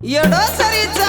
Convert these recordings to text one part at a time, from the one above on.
ಎಡೋ ಸರಿತಾ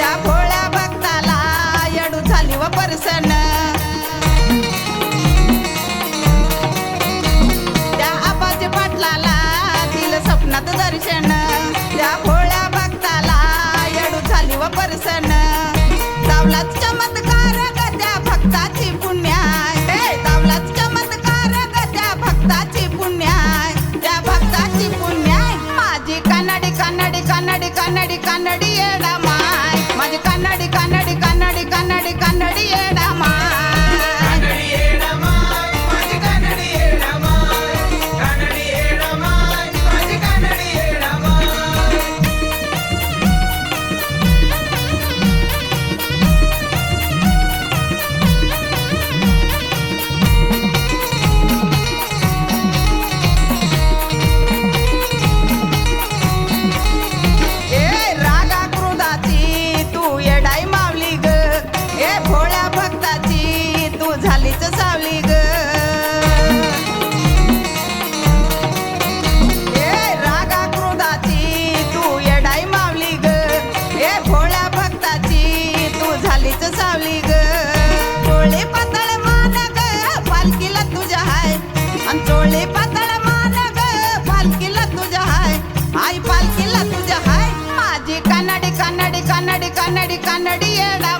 माझ्या भोळ्या भक्ताला येडू झाली व परसन. त्या आबाजी पाटलाला दिलं स्वप्नात दर्शन. त्या भोळ्या भक्ताला येडू झाली व परसन. चावलाच चमत्कार त्या भक्ताची पुण्याय चावलाच चमत्कार त्या भक्ताची पुण्याय त्या கண்ணாடி கண்ணாடி கண்ணாடி ஏடாமா. भक्ताची तू सावली ग. पातळ ग हाय. आणि पातळ ग हाय. आई हाय. कानडी कानडी कानडी कानडी कानडी येडा